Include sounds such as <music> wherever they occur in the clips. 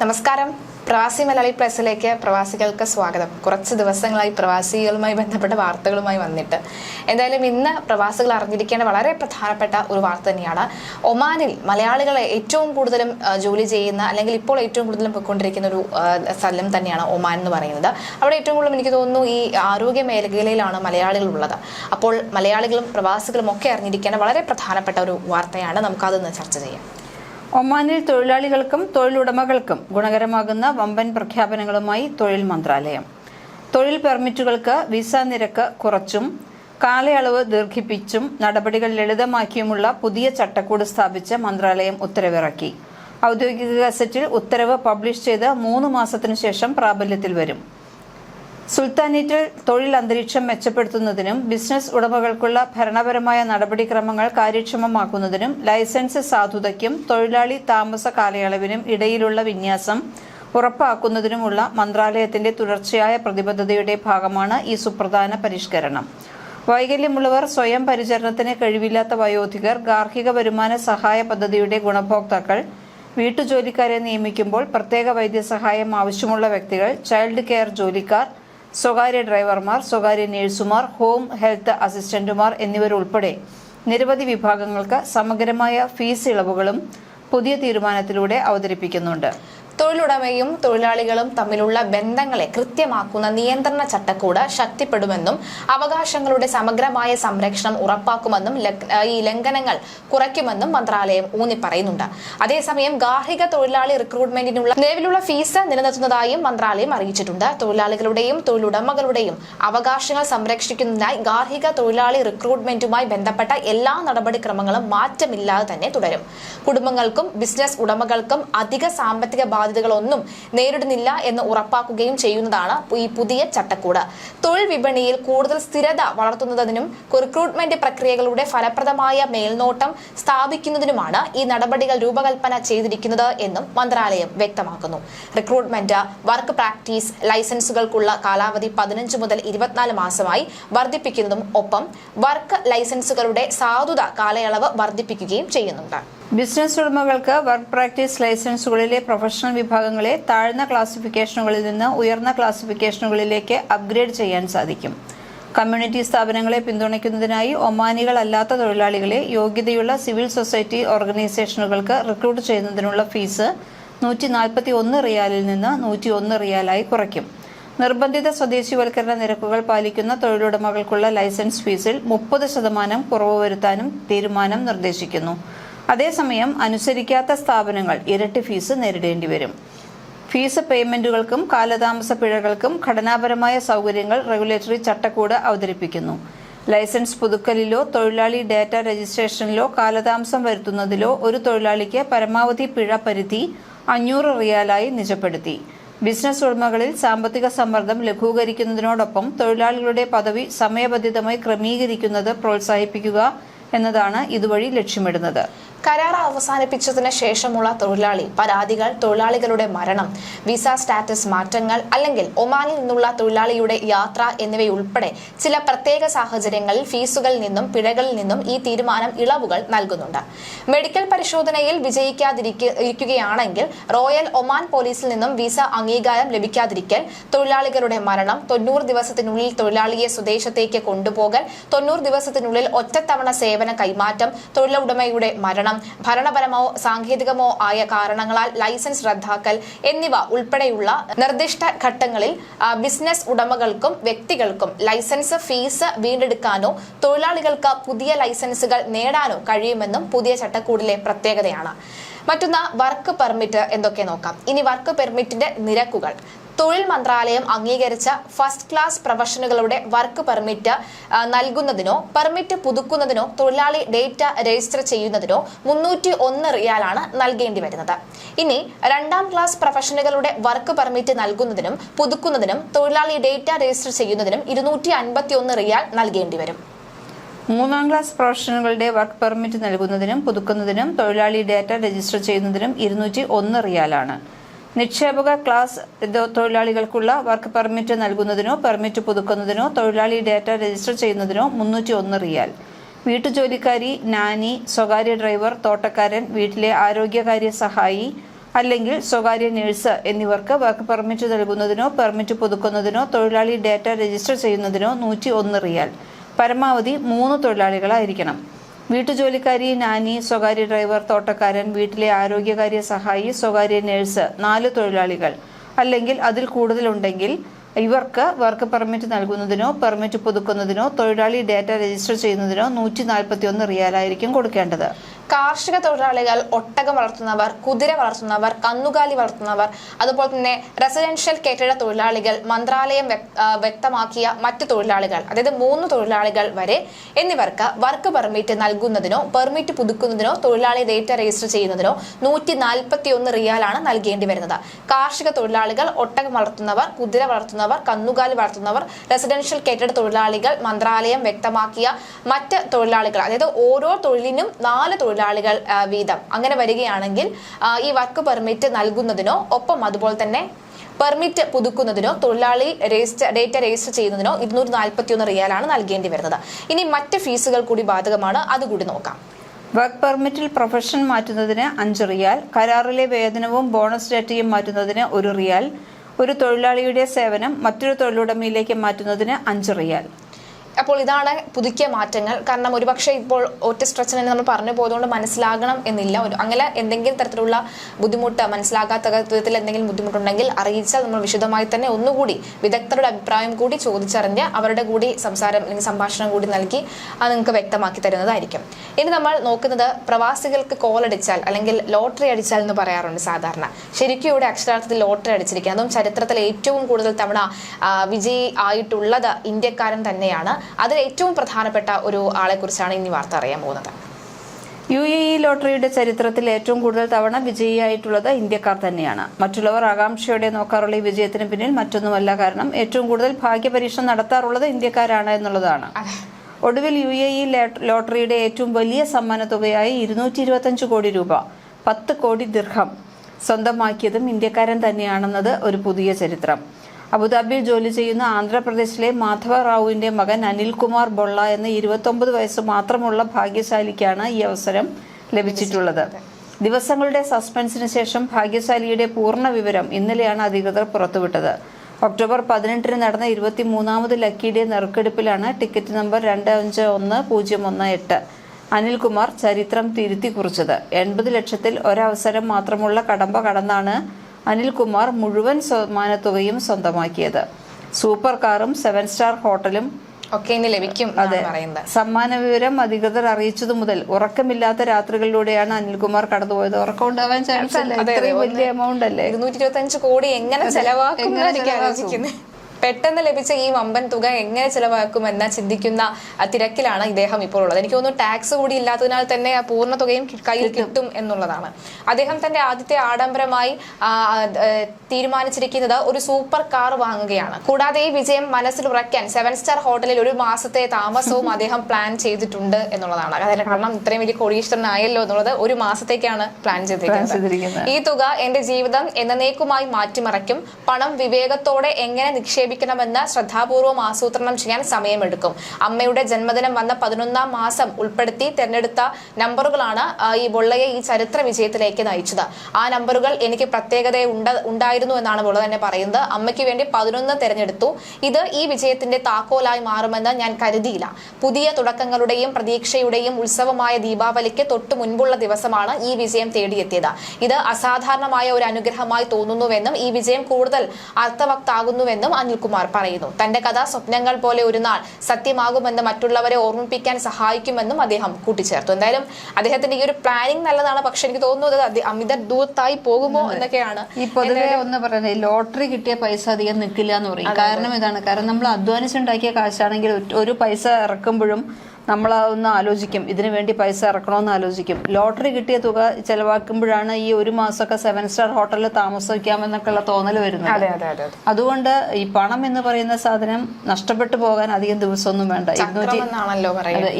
നമസ്കാരം. പ്രവാസി മലയാളി പ്രസിലേക്ക് പ്രവാസികൾക്ക് സ്വാഗതം. കുറച്ച് ദിവസങ്ങളായി പ്രവാസികളുമായി ബന്ധപ്പെട്ട വാർത്തകളുമായി വന്നിട്ട്. എന്തായാലും ഇന്ന് പ്രവാസികൾ അറിഞ്ഞിരിക്കേണ്ട വളരെ പ്രധാനപ്പെട്ട ഒരു വാർത്ത തന്നെയാണ്. ഒമാനിൽ മലയാളികളെ ഏറ്റവും കൂടുതലും ജോലി ചെയ്യുന്ന അല്ലെങ്കിൽ ഇപ്പോൾ ഏറ്റവും കൂടുതലും പോയിക്കൊണ്ടിരിക്കുന്ന ഒരു സ്ഥലം തന്നെയാണ് ഒമാൻ എന്ന് പറയുന്നത്. അവിടെ ഏറ്റവും കൂടുതൽ എനിക്ക് തോന്നുന്നു ഈ ആരോഗ്യ മേഖലയിലാണ് മലയാളികൾ ഉള്ളത്. അപ്പോൾ മലയാളികളും പ്രവാസികളും ഒക്കെ അറിഞ്ഞിരിക്കേണ്ട വളരെ പ്രധാനപ്പെട്ട ഒരു വാർത്തയാണ്. നമുക്കതൊന്ന് ചർച്ച ചെയ്യാം. ഒമാനിൽ തൊഴിലാളികൾക്കും തൊഴിലുടമകൾക്കും ഗുണകരമാകുന്ന വമ്പൻ പ്രഖ്യാപനങ്ങളുമായി തൊഴിൽ മന്ത്രാലയം. തൊഴിൽ പെർമിറ്റുകൾക്ക് വിസ നിരക്ക് കുറച്ചും കാലയളവ് ദീർഘിപ്പിച്ചും നടപടികൾ ലളിതമാക്കിയുമുള്ള പുതിയ ചട്ടക്കൂട് സ്ഥാപിച്ച് മന്ത്രാലയം ഉത്തരവിറക്കി. ഔദ്യോഗിക ഗസറ്റിൽ ഉത്തരവ് പബ്ലിഷ് ചെയ്ത് മൂന്ന് മാസത്തിനു ശേഷം പ്രാബല്യത്തിൽ വരും. സുൽത്താനേറ്റിൽ തൊഴിൽ അന്തരീക്ഷം മെച്ചപ്പെടുത്തുന്നതിനും ബിസിനസ് ഉടമകൾക്കുള്ള ഭരണപരമായ നടപടിക്രമങ്ങൾ കാര്യക്ഷമമാക്കുന്നതിനും ലൈസൻസ് സാധുതയ്ക്കും തൊഴിലാളി താമസ കാലയളവിനും ഇടയിലുള്ള വിന്യാസം ഉറപ്പാക്കുന്നതിനുമുള്ള മന്ത്രാലയത്തിന്റെ തുടർച്ചയായ പ്രതിബദ്ധതയുടെ ഭാഗമാണ് ഈ സുപ്രധാന പരിഷ്കരണം. വൈകല്യമുള്ളവർ സ്വയം പരിചരണത്തിന് കഴിവില്ലാത്ത വയോധികർ ഗാർഹിക വരുമാന സഹായ പദ്ധതിയുടെ ഗുണഭോക്താക്കൾ വീട്ടുജോലിക്കാരെ നിയമിക്കുമ്പോൾ പ്രത്യേക വൈദ്യസഹായം ആവശ്യമുള്ള വ്യക്തികൾ ചൈൽഡ് കെയർ ജോലിക്കാർ സ്വകാര്യ ഡ്രൈവർമാർ സ്വകാര്യ നഴ്സുമാർ ഹോം ഹെൽത്ത് അസിസ്റ്റന്റുമാർ എന്നിവരുൾപ്പെടെ നിരവധി വിഭാഗങ്ങൾക്ക് സമഗ്രമായ ഫീസ് ഇളവുകളും പുതിയ തീരുമാനത്തിലൂടെ അവതരിപ്പിക്കുന്നുണ്ട്. തൊഴിലുടമയും തൊഴിലാളികളും തമ്മിലുള്ള ബന്ധങ്ങളെ കൃത്യമാക്കുന്ന നിയന്ത്രണ ചട്ടക്കൂട് ശക്തിപ്പെടുമെന്നും അവകാശങ്ങളുടെ സമഗ്രമായ സംരക്ഷണം ഉറപ്പാക്കുമെന്നും ഈ ലംഘനങ്ങൾ കുറയ്ക്കുമെന്നും മന്ത്രാലയം ഊന്നി പറയുന്നുണ്ട് അതേസമയം ഗാർഹിക തൊഴിലാളി റിക്രൂട്ട്മെന്റിനുള്ള നിലവിലുള്ള ഫീസ് നിലനിർത്തുന്നതായും മന്ത്രാലയം അറിയിച്ചിട്ടുണ്ട്. തൊഴിലാളികളുടെയും തൊഴിലുടമകളുടെയും അവകാശങ്ങൾ സംരക്ഷിക്കുന്നതിനായി ഗാർഹിക തൊഴിലാളി റിക്രൂട്ട്മെന്റുമായി ബന്ധപ്പെട്ട എല്ലാ നടപടിക്രമങ്ങളും മാറ്റമില്ലാതെ തന്നെ തുടരും. കുടുംബങ്ങൾക്കും ബിസിനസ് ഉടമകൾക്കും അധിക സാമ്പത്തിക ബാധ്യതകളൊന്നും നേരിടുന്നില്ല എന്ന് ഉറപ്പാക്കുകയും ചെയ്യുന്നതാണ് ഈ പുതിയ ചട്ടക്കൂട്. തൊഴിൽ വിപണിയിൽ കൂടുതൽ സ്ഥിരത വളർത്തുന്നതിനും റിക്രൂട്ട്മെന്റ് പ്രക്രിയകളുടെ ഫലപ്രദമായ മേൽനോട്ടം സ്ഥാപിക്കുന്നതിനുമാണ് ഈ നടപടികൾ രൂപകൽപ്പന ചെയ്തിരിക്കുന്നത് എന്നും മന്ത്രാലയം വ്യക്തമാക്കുന്നു. റിക്രൂട്ട്മെന്റ് വർക്ക് പ്രാക്ടീസ് ലൈസൻസുകൾക്കുള്ള കാലാവധി പതിനഞ്ച് മുതൽ ഇരുപത്തിനാല് മാസമായി വർദ്ധിപ്പിക്കുന്നതും ഒപ്പം വർക്ക് ലൈസൻസുകളുടെ സാധുത കാലയളവ് വർദ്ധിപ്പിക്കുകയും ചെയ്യുന്നുണ്ട്. ബിസിനസ് ഉടമകൾക്ക് വർക്ക് പ്രാക്ടീസ് ലൈസൻസുകളിലെ പ്രൊഫഷണൽ വിഭാഗങ്ങളെ താഴ്ന്ന ക്ലാസിഫിക്കേഷനുകളിൽ നിന്ന് ഉയർന്ന ക്ലാസിഫിക്കേഷനുകളിലേക്ക് അപ്ഗ്രേഡ് ചെയ്യാൻ സാധിക്കും. കമ്മ്യൂണിറ്റി സ്ഥാപനങ്ങളെ പിന്തുണയ്ക്കുന്നതിനായി ഒമാനികളല്ലാത്ത തൊഴിലാളികളെ യോഗ്യതയുള്ള സിവിൽ സൊസൈറ്റി ഓർഗനൈസേഷനുകൾക്ക് റിക്രൂട്ട് ചെയ്യുന്നതിനുള്ള ഫീസ് നൂറ്റി നാൽപ്പത്തി ഒന്ന് റിയാലിൽ നിന്ന് നൂറ്റി ഒന്ന് റിയാലായി കുറയ്ക്കും. നിർബന്ധിത സ്വദേശിവൽക്കരണ നിരക്കുകൾ പാലിക്കുന്ന തൊഴിലുടമകൾക്കുള്ള ലൈസൻസ് ഫീസിൽ മുപ്പത് ശതമാനം കുറവ് വരുത്താനും തീരുമാനം നിർദ്ദേശിക്കുന്നു. അതേസമയം അനുസരിക്കാത്ത സ്ഥാപനങ്ങൾ ഇരട്ടി ഫീസ് നേരിടേണ്ടി വരും. ഫീസ് പേയ്മെന്റുകൾക്കും കാലതാമസ പിഴകൾക്കും ഘടനാപരമായ സൗകര്യങ്ങൾ റെഗുലേറ്ററി ചട്ടക്കൂട് അവതരിപ്പിക്കുന്നു. ലൈസൻസ് പുതുക്കലിലോ തൊഴിലാളി ഡാറ്റ രജിസ്ട്രേഷനിലോ കാലതാമസം വരുത്തുന്നതിലോ ഒരു തൊഴിലാളിക്ക് പരമാവധി പിഴ പരിധി അഞ്ഞൂറ് റിയാലായി നിജപ്പെടുത്തി. ബിസിനസ് ഉടമകളിൽ സാമ്പത്തിക സമ്മർദ്ദം ലഘൂകരിക്കുന്നതിനോടൊപ്പം തൊഴിലാളികളുടെ പദവി സമയബന്ധിതമായി ക്രമീകരിക്കുന്നത് പ്രോത്സാഹിപ്പിക്കുക എന്നതാണ് ഇതുവഴി ലക്ഷ്യമിടുന്നത്. കരാർ അവസാനിപ്പിച്ചതിന് ശേഷമുള്ള തൊഴിലാളി പരാതികൾ തൊഴിലാളികളുടെ മരണം വിസ സ്റ്റാറ്റസ് മാറ്റങ്ങൾ അല്ലെങ്കിൽ ഒമാനിൽ നിന്നുള്ള തൊഴിലാളിയുടെ യാത്ര എന്നിവയുൾപ്പെടെ ചില പ്രത്യേക സാഹചര്യങ്ങളിൽ ഫീസുകളിൽ നിന്നും പിഴകളിൽ നിന്നും ഈ തീരുമാനം ഇളവുകൾ നൽകുന്നുണ്ട്. മെഡിക്കൽ പരിശോധനയിൽ വിജയിക്കാതിരിക്കുകയാണെങ്കിൽ റോയൽ ഒമാൻ പോലീസിൽ നിന്നും വിസ അംഗീകാരം ലഭിക്കാതിരിക്കൽ തൊഴിലാളികളുടെ മരണം തൊണ്ണൂറ് ദിവസത്തിനുള്ളിൽ തൊഴിലാളിയെ സ്വദേശത്തേക്ക് കൊണ്ടുപോകൽ തൊണ്ണൂറ് ദിവസത്തിനുള്ളിൽ ഒറ്റത്തവണ സേവന കൈമാറ്റം തൊഴിലുടമയുടെ മരണം ഭരണപരമോ സാങ്കേതികമോ ആയ കാരണങ്ങളാൽ ലൈസൻസ് റദ്ദാക്കൽ എന്നിവ ഉൾപ്പെടെയുള്ള നിർദ്ദിഷ്ട ഘട്ടങ്ങളിൽ ബിസിനസ് ഉടമകൾക്കും വ്യക്തികൾക്കും ലൈസൻസ് ഫീസ് വീണ്ടെടുക്കാനോ തൊഴിലാളികൾക്ക് പുതിയ ലൈസൻസുകൾ നേടാനോ കഴിയുമെന്നും പുതിയ ചട്ടക്കൂടിലെ പ്രത്യേകതയാണ്. മറ്റൊന്ന് വർക്ക് പെർമിറ്റ് എന്തൊക്കെ നോക്കാം. ഇനി വർക്ക് പെർമിറ്റിന്റെ നിരക്കുകൾ. തൊഴിൽ മന്ത്രാലയം അംഗീകരിച്ച ഫസ്റ്റ് ക്ലാസ് പ്രൊഫഷനുകളുടെ വർക്ക് പെർമിറ്റ് നൽകുന്നതിനോ പെർമിറ്റ് പുതുക്കുന്നതിനോ തൊഴിലാളി ഡേറ്റ രജിസ്റ്റർ ചെയ്യുന്നതിനോ മുന്നൂറ്റി ഒന്ന് റിയാലാണ് നൽകേണ്ടി വരുന്നത്. ഇനി രണ്ടാം ക്ലാസ് പ്രൊഫഷനുകളുടെ വർക്ക് പെർമിറ്റ് നൽകുന്നതിനും പുതുക്കുന്നതിനും തൊഴിലാളി ഡേറ്റ രജിസ്റ്റർ ചെയ്യുന്നതിനും ഇരുന്നൂറ്റി അൻപത്തി ഒന്ന് റിയാൽ നൽകേണ്ടി വരും. മൂന്നാം ക്ലാസ് പ്രൊഫഷനുകളുടെ വർക്ക് പെർമിറ്റ് നൽകുന്നതിനും പുതുക്കുന്നതിനും തൊഴിലാളി ഡാറ്റ രജിസ്റ്റർ ചെയ്യുന്നതിനും ഇരുന്നൂറ്റി ഒന്ന് റിയാലാണ് നിക്ഷേപക ക്ലാസ് തൊഴിലാളികൾക്കുള്ള വർക്ക് പെർമിറ്റ് നൽകുന്നതിനോ പെർമിറ്റ് പുതുക്കുന്നതിനോ തൊഴിലാളി ഡാറ്റ രജിസ്റ്റർ ചെയ്യുന്നതിനോ മുന്നൂറ്റി ഒന്ന് റിയാൽ. വീട്ടുജോലിക്കാരി നാനി സ്വകാര്യ ഡ്രൈവർ തോട്ടക്കാരൻ വീട്ടിലെ ആരോഗ്യകാര്യ സഹായി അല്ലെങ്കിൽ സ്വകാര്യ നഴ്സ് എന്നിവർക്ക് വർക്ക് പെർമിറ്റ് നൽകുന്നതിനോ പെർമിറ്റ് പുതുക്കുന്നതിനോ തൊഴിലാളി ഡാറ്റ രജിസ്റ്റർ ചെയ്യുന്നതിനോ നൂറ്റി ഒന്ന് റിയാൽ. പരമാവധി മൂന്ന് തൊഴിലാളികളായിരിക്കണം. വീട്ടുജോലിക്കാരി നാനി സ്വകാര്യ ഡ്രൈവർ തോട്ടക്കാരൻ വീട്ടിലെ ആരോഗ്യകാര്യ സഹായി സ്വകാര്യ നഴ്സ് നാല് തൊഴിലാളികൾ. അല്ലെങ്കിൽ അതിൽ കൂടുതലുണ്ടെങ്കിൽ ഇവർക്ക് വർക്ക് പെർമിറ്റ് നൽകുന്നതിനോ പെർമിറ്റ് പുതുക്കുന്നതിനോ തൊഴിലാളി ഡാറ്റ രജിസ്റ്റർ ചെയ്യുന്നതിനോ നൂറ്റി നാൽപ്പത്തി ഒന്ന് റിയാലായിരിക്കും കൊടുക്കേണ്ടത്. കാർഷിക തൊഴിലാളികൾ ഒട്ടകം വളർത്തുന്നവർ കുതിര വളർത്തുന്നവർ കന്നുകാലി വളർത്തുന്നവർ അതുപോലെ തന്നെ റെസിഡൻഷ്യൽ കെട്ടിട തൊഴിലാളികൾ മന്ത്രാലയം വ്യക്തമാക്കിയ മറ്റ് തൊഴിലാളികൾ അതായത് മൂന്ന് തൊഴിലാളികൾ വരെ എന്നിവർക്ക് വർക്ക് പെർമിറ്റ് നൽകുന്നതിനോ പെർമിറ്റ് പുതുക്കുന്നതിനോ തൊഴിലാളി ഡേറ്റ രജിസ്റ്റർ ചെയ്യുന്നതിനോ നൂറ്റി നാൽപ്പത്തി ഒന്ന് റിയാലാണ് നൽകേണ്ടി വരുന്നത്. കാർഷിക തൊഴിലാളികൾ ഒട്ടകം വളർത്തുന്നവർ കുതിര വളർത്തുന്നവർ കന്നുകാലി വളർത്തുന്നവർ റെസിഡൻഷ്യൽ കെട്ടിട തൊഴിലാളികൾ മന്ത്രാലയം വ്യക്തമാക്കിയ മറ്റ് തൊഴിലാളികൾ അതായത് ഓരോ തൊഴിലിനും നാല് തൊഴിലാളികൾ വീതം. അങ്ങനെ വരികയാണെങ്കിൽ ഈ വർക്ക് പെർമിറ്റ് നൽകുന്നതിനോ ഒപ്പം അതുപോലെ തന്നെ പെർമിറ്റ് പുതുക്കുന്നതിനോ തൊഴിലാളി രജിസ്റ്റർ ഡേറ്റ രജിസ്റ്റർ ചെയ്യുന്നതിനോ ഇരുന്നൂറ്റി നാൽപ്പത്തി ഒന്ന് റിയാലാണ് നൽകേണ്ടി വരുന്നത്. ഇനി മറ്റ് ഫീസുകൾ കൂടി ബാധകമാണ് അതുകൂടി നോക്കാം. വർക്ക് പെർമിറ്റിൽ പ്രൊഫഷൻ മാറ്റുന്നതിന് അഞ്ച് റിയാൽ കരാറിലെ വേതനവും ബോണസ് ഡേറ്റയും മാറ്റുന്നതിന് ഒരു റിയാൽ ഒരു തൊഴിലാളിയുടെ സേവനം മറ്റൊരു തൊഴിലുടമയിലേക്ക് മാറ്റുന്നതിന് അഞ്ച് റിയാൽ. അപ്പോൾ ഇതാണ് പുതുക്കിയ മാറ്റങ്ങൾ. കാരണം ഒരുപക്ഷെ ഇപ്പോൾ ഒറ്റ എന്ന് നമ്മൾ പറഞ്ഞു പോയതുകൊണ്ട് മനസ്സിലാകണം എന്നില്ല. അങ്ങനെ എന്തെങ്കിലും തരത്തിലുള്ള ബുദ്ധിമുട്ട് മനസ്സിലാകാത്ത വിധത്തിൽ എന്തെങ്കിലും ബുദ്ധിമുട്ടുണ്ടെങ്കിൽ അറിയിച്ചാൽ നമ്മൾ വിശദമായി തന്നെ ഒന്നുകൂടി വിദഗ്ധരുടെ അഭിപ്രായം കൂടി ചോദിച്ചറിഞ്ഞ് അവരുടെ കൂടി സംസാരം അല്ലെങ്കിൽ സംഭാഷണം കൂടി നൽകി അത് നിങ്ങൾക്ക് വ്യക്തമാക്കി തരുന്നതായിരിക്കും. ഇനി നമ്മൾ നോക്കുന്നത് പ്രവാസികൾക്ക് കോൾ അടിച്ചാൽ അല്ലെങ്കിൽ ലോട്ടറി അടിച്ചാൽ എന്ന് പറയാറുണ്ട് സാധാരണ. ശരിക്കും ഇവിടെ അക്ഷരാർത്ഥത്തിൽ ലോട്ടറി അടിച്ചിരിക്കുക അതും ചരിത്രത്തിൽ ഏറ്റവും കൂടുതൽ തവണ വിജയി ആയിട്ടുള്ളത് ഇന്ത്യക്കാരൻ തന്നെയാണ്. അതിൽ ഏറ്റവും പ്രധാനപ്പെട്ട ഒരു ആളെക്കുറിച്ചാണ് ഇനി വാർത്ത അറിയാൻ പോകുന്നത്. യു എ ഇ ലോട്ടറിയുടെ ചരിത്രത്തിൽ ഏറ്റവും കൂടുതൽ തവണ വിജയിയായിട്ടുള്ളത് ഇന്ത്യക്കാർ തന്നെയാണ്. മറ്റുള്ളവർ ആകാംക്ഷയോടെ നോക്കാറുള്ള ഈ വിജയത്തിന് പിന്നിൽ മറ്റൊന്നുമല്ല കാരണം ഏറ്റവും കൂടുതൽ ഭാഗ്യപരീക്ഷ നടത്താറുള്ളത് ഇന്ത്യക്കാരാണ് എന്നുള്ളതാണ്. ഒടുവിൽ യു എ ഇ ലോട്ടറിയുടെ ഏറ്റവും വലിയ സമ്മാന തുകയായി ഇരുന്നൂറ്റി ഇരുപത്തഞ്ച് കോടി രൂപ പത്ത് കോടി ദീർഘം സ്വന്തമാക്കിയതും ഇന്ത്യക്കാരൻ തന്നെയാണെന്നത് ഒരു പുതിയ ചരിത്രം. അബുദാബിയിൽ ജോലി ചെയ്യുന്ന ആന്ധ്രാപ്രദേശിലെ മാധവ റാവുവിന്റെ മകൻ അനിൽകുമാർ ബൊള്ള എന്ന ഇരുപത്തൊമ്പത് വയസ്സ് മാത്രമുള്ള ഭാഗ്യശാലിക്കാണ് ഈ അവസരം ലഭിച്ചിട്ടുള്ളത്. ദിവസങ്ങളുടെ സസ്പെൻസിന് ശേഷം ഭാഗ്യശാലിയുടെ പൂർണ വിവരം ഇന്നലെയാണ് അധികൃതർ പുറത്തുവിട്ടത്. ഒക്ടോബർ പതിനെട്ടിന് നടന്ന ഇരുപത്തി മൂന്നാമത് ലക്കി ഡേ നറുക്കെടുപ്പിലാണ് ടിക്കറ്റ് നമ്പർ രണ്ട് അഞ്ച് ഒന്ന് പൂജ്യം ഒന്ന് എട്ട് അനിൽകുമാർ ചരിത്രം തിരുത്തി കുറിച്ചത്. എൺപത് ലക്ഷത്തിൽ ഒരവസരം മാത്രമുള്ള കടമ്പ കടന്നാണ് അനിൽകുമാർ മുഴുവൻ സമ്മാനത്തുകയും സ്വന്തമാക്കിയത്. സൂപ്പർ കാറും സെവൻ സ്റ്റാർ ഹോട്ടലും ഒക്കെ ഇനി ലഭിക്കും അതെ. സമ്മാന വിവരം അധികൃതർ അറിയിച്ചതു മുതൽ ഉറക്കമില്ലാത്ത രാത്രികളിലൂടെയാണ് അനിൽകുമാർ കടന്നുപോയത്. ഉറക്കം ഉണ്ടാവാൻ ചാൻസ് അല്ല? ഇത്രയും വലിയ എമൗണ്ട് അല്ലേ? ഇരുന്നൂറ്റി ഇരുപത്തി അഞ്ച് കോടി എങ്ങനെ ചെലവാക്കും? പെട്ടെന്ന് ലഭിച്ച ഈ വമ്പൻ തുക എങ്ങനെ ചിലവാക്കുമെന്ന് ചിന്തിക്കുന്ന തിരക്കിലാണ് ഇദ്ദേഹം ഇപ്പോൾ ഉള്ളത്. എനിക്ക് തോന്നുന്നു ടാക്സ് കൂടി ഇല്ലാത്തതിനാൽ തന്നെ ആ പൂർണ തുകയും കയ്യിൽ കിട്ടും. എന്നുള്ളതാണ്. അദ്ദേഹം തന്റെ ആദ്യത്തെ ആഡംബരമായി തീരുമാനിച്ചിരിക്കുന്നത് ഒരു സൂപ്പർ കാർ വാങ്ങുകയാണ്. കൂടാതെ ഈ വിജയം മനസ്സിൽ ഉറയ്ക്കാൻ സെവൻ സ്റ്റാർ ഹോട്ടലിൽ ഒരു മാസത്തെ താമസവും <laughs> അദ്ദേഹം പ്ലാൻ ചെയ്തിട്ടുണ്ട് എന്നുള്ളതാണ്. അതായത് കാരണം ഇത്രയും വലിയ കോടീശ്വരനായല്ലോ എന്നുള്ളത് ഒരു മാസത്തേക്കാണ് പ്ലാൻ ചെയ്തിരിക്കുന്നത്. ഈ തുക എന്റെ ജീവിതം എന്നേക്കുമായി മാറ്റിമറിക്കും. പണം വിവേകത്തോടെ എങ്ങനെ നിക്ഷേപിക്കണമെന്ന് ശ്രദ്ധാപൂർവം ആസൂത്രണം ചെയ്യാൻ സമയമെടുക്കും. അമ്മയുടെ ജന്മദിനം വന്ന പതിനൊന്നാം മാസം ഉൾപ്പെടുത്തി തെരഞ്ഞെടുത്ത നമ്പറുകളാണ് ഈ ബൊള്ളയെ ഈ ചരിത്ര വിജയത്തിലേക്ക് നയിച്ചത്. ആ നമ്പറുകൾ എനിക്ക് പ്രത്യേകത ഉണ്ട ഉണ്ടായിരുന്നു എന്നാണ് ബൊള്ള തന്നെ പറയുന്നത്. അമ്മയ്ക്ക് വേണ്ടി പതിനൊന്ന് തെരഞ്ഞെടുത്തു. ഇത് ഈ വിജയത്തിന്റെ താക്കോലായി മാറുമെന്ന് ഞാൻ കരുതിയില്ല. പുതിയ തുടക്കങ്ങളുടെയും പ്രതീക്ഷയുടെയും ഉത്സവമായ ദീപാവലിക്ക് തൊട്ടു മുൻപുള്ള ദിവസമാണ് ഈ വിജയം തേടിയെത്തിയത്. ഇത് അസാധാരണമായ ഒരു അനുഗ്രഹമായി തോന്നുന്നുവെന്നും ഈ വിജയം കൂടുതൽ അർത്ഥവത്താകുന്നുവെന്നും അനിൽകുമാർ പറയുന്നു. തന്റെ കഥ സ്വപ്നങ്ങൾ പോലെ ഒരു നാൾ സത്യമാകുമെന്ന് മറ്റുള്ളവരെ ഓർമ്മിപ്പിക്കാൻ സഹായിക്കുമെന്നും അദ്ദേഹം കൂട്ടിച്ചേർത്തു. എന്തായാലും അദ്ദേഹത്തിന്റെ ഈ ഒരു പ്ലാനിങ് നല്ലതാണ്. പക്ഷെ എനിക്ക് തോന്നുന്നത് അത് അമിത ദൂരത്തായി പോകുമോ എന്നൊക്കെയാണ്. ഈ പൊതുവെ ഒന്ന് പറയുന്നത് ലോട്ടറി കിട്ടിയ പൈസ അധികം നിൽക്കില്ല എന്ന് പറയും. കാരണം ഇതാണ്. കാരണം നമ്മൾ അധ്വാനിച്ചുണ്ടാക്കിയ കാശാണെങ്കിൽ ഒരു പൈസ ഇറക്കുമ്പോഴും നമ്മൾ ഒന്ന് ആലോചിക്കും. ഇതിനു വേണ്ടി പൈസ ഇറക്കണമെന്ന് ആലോചിക്കും. ലോട്ടറി കിട്ടിയ തുക ചെലവാക്കുമ്പോഴാണ് ഈ ഒരു മാസമൊക്കെ സെവൻ സ്റ്റാർ ഹോട്ടലിൽ താമസിക്കാമെന്നൊക്കെയുള്ള തോന്നൽ വരുന്നത്. അതെ അതെ അതെ അതുകൊണ്ട് ഈ പണം എന്ന് പറയുന്ന സാധനം നഷ്ടപ്പെട്ടു പോകാൻ അധികം ദിവസമൊന്നും വേണ്ട. ഇരുന്നൂറ്റി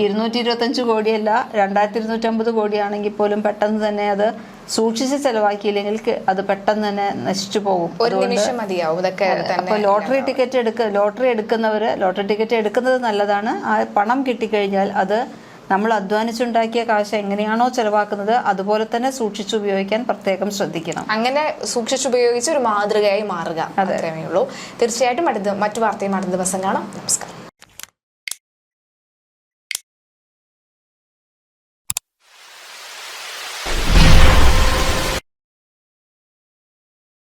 ഇരുന്നൂറ്റി ഇരുപത്തഞ്ച് കോടിയല്ല രണ്ടായിരത്തി ഇരുന്നൂറ്റമ്പത് കോടിയാണെങ്കിൽ പോലും പെട്ടെന്ന് തന്നെ അത് സൂക്ഷിച്ച് ചെലവാക്കിയില്ലെങ്കിൽ അത് പെട്ടെന്ന് തന്നെ നശിച്ചു പോകും. ഒരു നിമിഷം മതിയാവും ഇതൊക്കെ അപ്പൊ ലോട്ടറി ടിക്കറ്റ് എടുക്ക ലോട്ടറി എടുക്കുന്നവര് ലോട്ടറി ടിക്കറ്റ് എടുക്കുന്നത് നല്ലതാണ്. ആ പണം കിട്ടിക്കഴിഞ്ഞാൽ അത് നമ്മൾ അധ്വാനിച്ചുണ്ടാക്കിയ കാശ് എങ്ങനെയാണോ ചെലവാക്കുന്നത് അതുപോലെ തന്നെ സൂക്ഷിച്ചുപയോഗിക്കാൻ പ്രത്യേകം ശ്രദ്ധിക്കണം. അങ്ങനെ സൂക്ഷിച്ചുപയോഗിച്ച് ഒരു മാതൃകയായി മാറുക അത്രമേ ഉള്ളൂ. തീർച്ചയായിട്ടും അടുത്ത മറ്റു വാർത്തയും അടുത്ത ദിവസം കാണാം. നമസ്കാരം.